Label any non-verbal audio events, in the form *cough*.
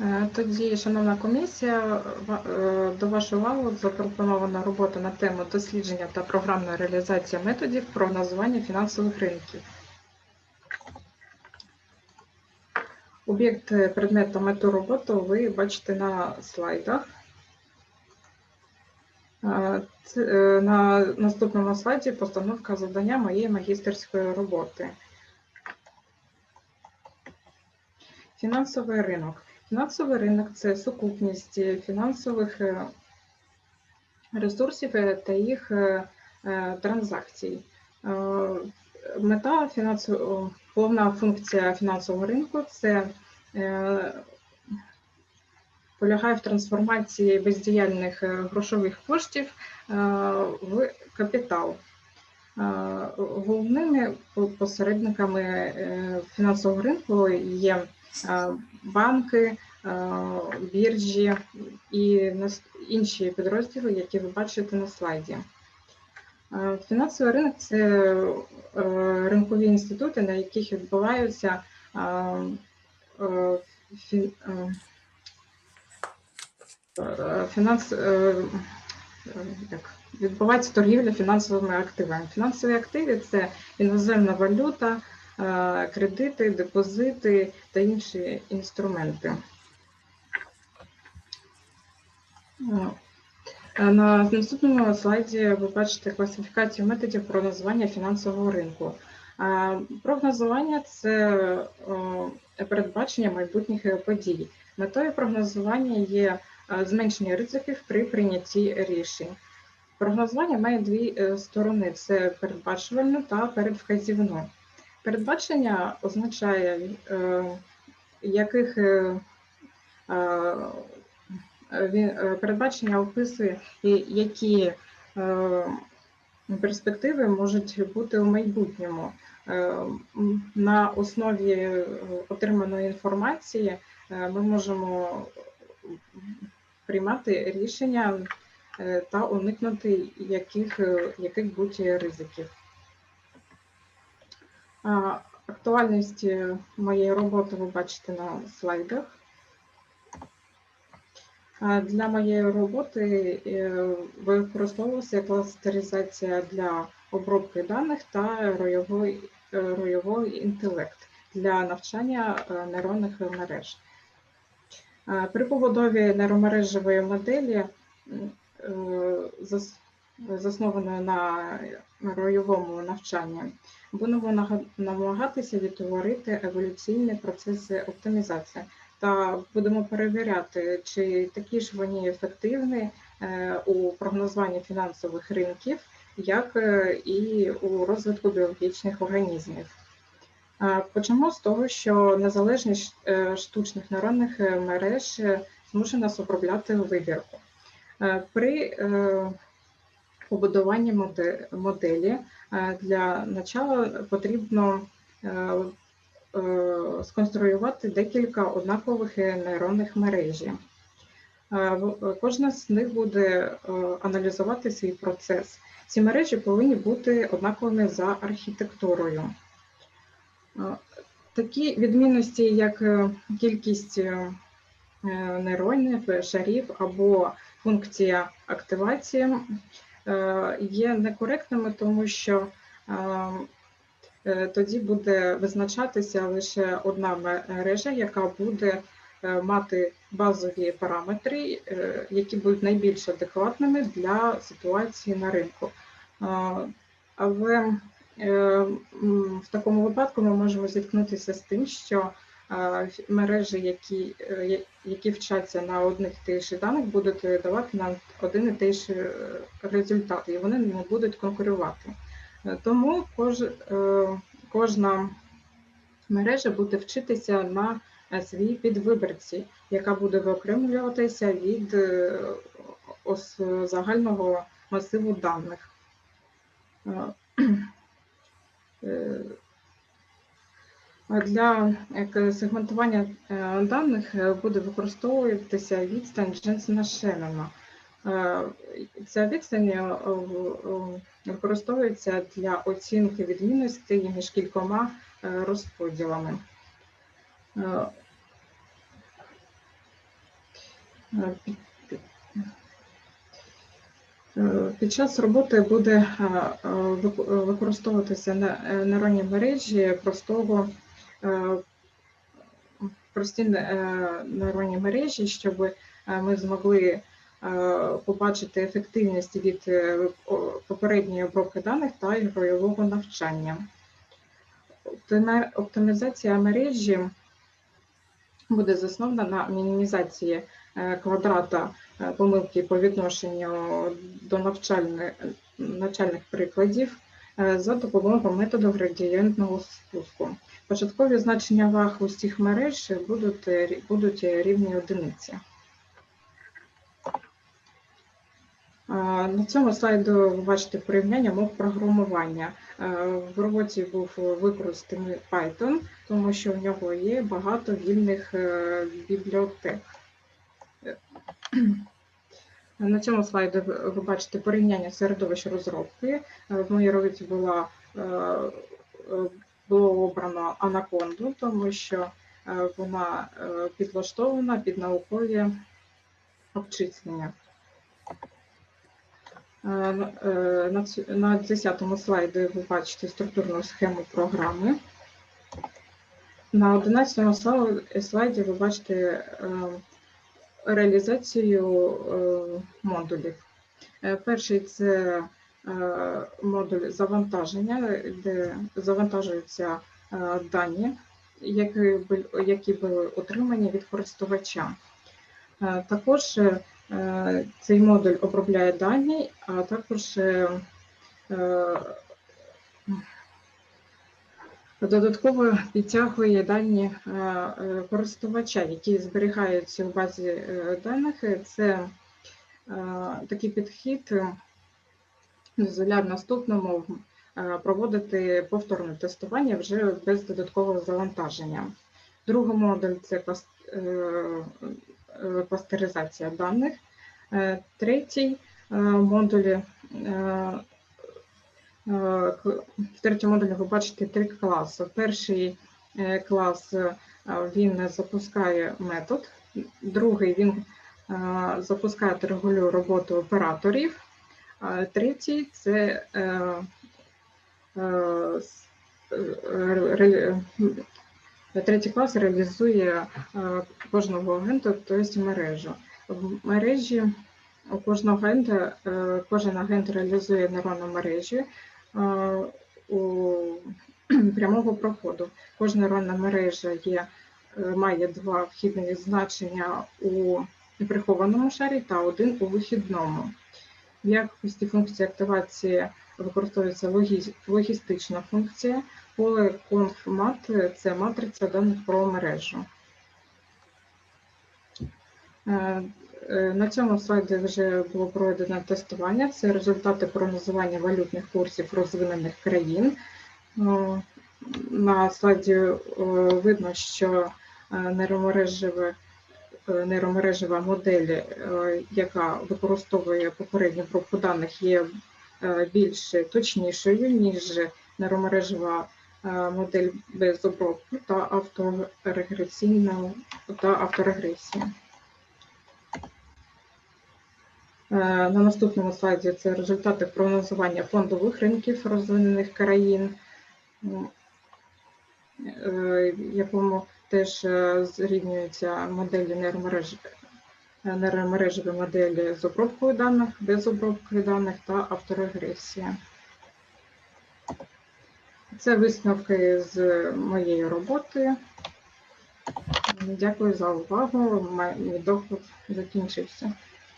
Е, Тоді, шановна комісія, е, до вашої уваги запропонована робота на тему дослідження та програмна реалізація методів прогнозування фінансових ринків. Об'єкт, е, предмет та мету роботи ви бачите на слайдах. На наступному слайді постановка завдання моєї магістерської роботи. Фінансовий ринок. Фінансовий ринок це сукупність фінансових е, ресурсів е, та їх е, е, транзакцій. Е, Мета фінансового, головна функція фінансового ринку це е, полягає в трансформації бездіяльних е, грошових коштів е, в капітал. Е, Головними посередниками е, фінансового ринку є е, банки, е, біржі і інші підрозділи, які ви бачите на слайді. Е, Фінансовий ринок це е, ринкові інститути, на яких відбуваються е, е, фі- е, е, фінанс, е, е, відбувається торгівля фінансовими активами. Фінансові активи це іноземна валюта, е, кредити, депозити та інші інструменти. Е, На наступному слайді ви бачите класифікацію методів прогнозування фінансового ринку. Е, Прогнозування це е, передбачення майбутніх подій. Метою прогнозування є е, зменшення ризиків при прийнятті рішень. Прогнозування має дві е, сторони: це передбачувальну та передвказівну. Передбачення означає, е, яких е, е, передбачення описує, які перспективи можуть бути у майбутньому. На основі отриманої інформації ми можемо приймати рішення та уникнути яких, е, яких-будь ризиків. Актуальність моєї роботи ви бачите на слайдах. Для моєї роботи е, використовувалася кластеризація для обробки даних та ройовий, е, ройовий інтелект для навчання е, нейронних мереж. При побудові нейромережевої моделі, заснованої на ройовому навчанні, будемо намагатися відтворити еволюційні процеси оптимізації та будемо перевіряти, чи такі ж вони ефективні е, у прогнозуванні фінансових ринків, як е, і у розвитку біологічних організмів. Е, Почнемо з того, що незалежність штучних нейронних мереж змушує нас обробляти вибірку. При побудуванні моде- моделі е, для начала потрібно е, е, сконструювати декілька однакових нейронних мережі. Е, Кожна з них буде аналізувати свій процес. Ці мережі повинні бути однаковими за архітектурою. Такі відмінності, як кількість нейронів, шарів або функція активації, є некоректними, тому що е, е, тоді буде визначатися лише одна мережа, яка буде е, мати базові параметри, е, які будуть найбільш адекватними для ситуації на ринку. Е, Але е, в такому випадку ми можемо зіткнутися з тим, що е, мережі, які, е, які вчаться на одних тих же даних, будуть давати нам один і той же е, результат, і вони не будуть конкурувати. Е, Тому кож, кожна мережа буде вчитися на своїй підвиборці, яка буде виокремлюватися від загального масиву даних. Для сегментування е, даних е, буде використовуватися відстань Дженсена Шеннона. Е, Ця відстань використовується для оцінки відмінностей між кількома розподілами. Під- час роботи буде вик- використовуватися е, нейронні мережі простого прості е, нейронні мережі, щоб е, ми змогли е, побачити ефективність від е, попередньої обробки даних та ігрового навчання. Оптимізація мережі буде заснована на мінімізації е, квадрата е, помилки по відношенню до навчальних, навчальних прикладів е, за допомогою методу градієнтного спуску. Початкові значення ваг усіх мереж будуть, е, будуть рівні одиниці. На цьому слайду ви бачите порівняння мов програмування. Е, В роботі був використаний Python, тому що в нього є багато вільних е, бібліотек. На цьому слайді ви бачите порівняння середовищ розробки. Е, В моїй роботі була, е, е, було обрано Anaconda, тому що вона підлаштована під наукові обчислення. На- е, На 10 слайді ви бачите структурну схему програми. На 11 сла- слайді ви бачите реалізацію е, модулів. Е, Перший це е, модуль завантаження, де завантажуються дані, які бу- які були отримані від користувача. Також цей модуль обробляє дані, а також додатково підтягує дані е, е, користувача, які зберігаються в базі е, даних. Це такий підхід дозволяє наступному проводити повторне тестування вже без додаткового завантаження. Другий модуль це кластеризація даних. Третій модулі к- в третьому модулі ви бачите три класи. Перший е, клас е, він запускає метод, другий він е, запускає та регулює роботу операторів. Третій це е, е, е, третій клас реалізує е, кожного агента, тобто мережу. В мережі у кожного агента, е, кожен агент реалізує нейронну мережу е, у *clears throat* прямого проходу. Кожна нейронна мережа є, е, має два вхідних значення у прихованому шарі та один у вихідному. В якості функції активації використовується логі- логістична функція. Поле конфмат це матриця даних про мережу. Е, На цьому слайді вже було проведено тестування. Це результати прогнозування валютних курсів розвинених країн. Е, На слайді е, видно, що нейромережеве е, нейромережева модель, яка використовує попередню пробку даних, є більш точнішою, ніж нейромережева модель без обробки та авторегресійна та авторегресія. На наступному слайді це результати прогнозування фондових ринків розвинених країн, е, якому теж е, зрівнюються моделі нейромереж, е, нейромережеві моделі з обробкою даних, без обробки даних та авторегресія. Це висновки з моєї роботи. Дякую за увагу. Мій доклад закінчився.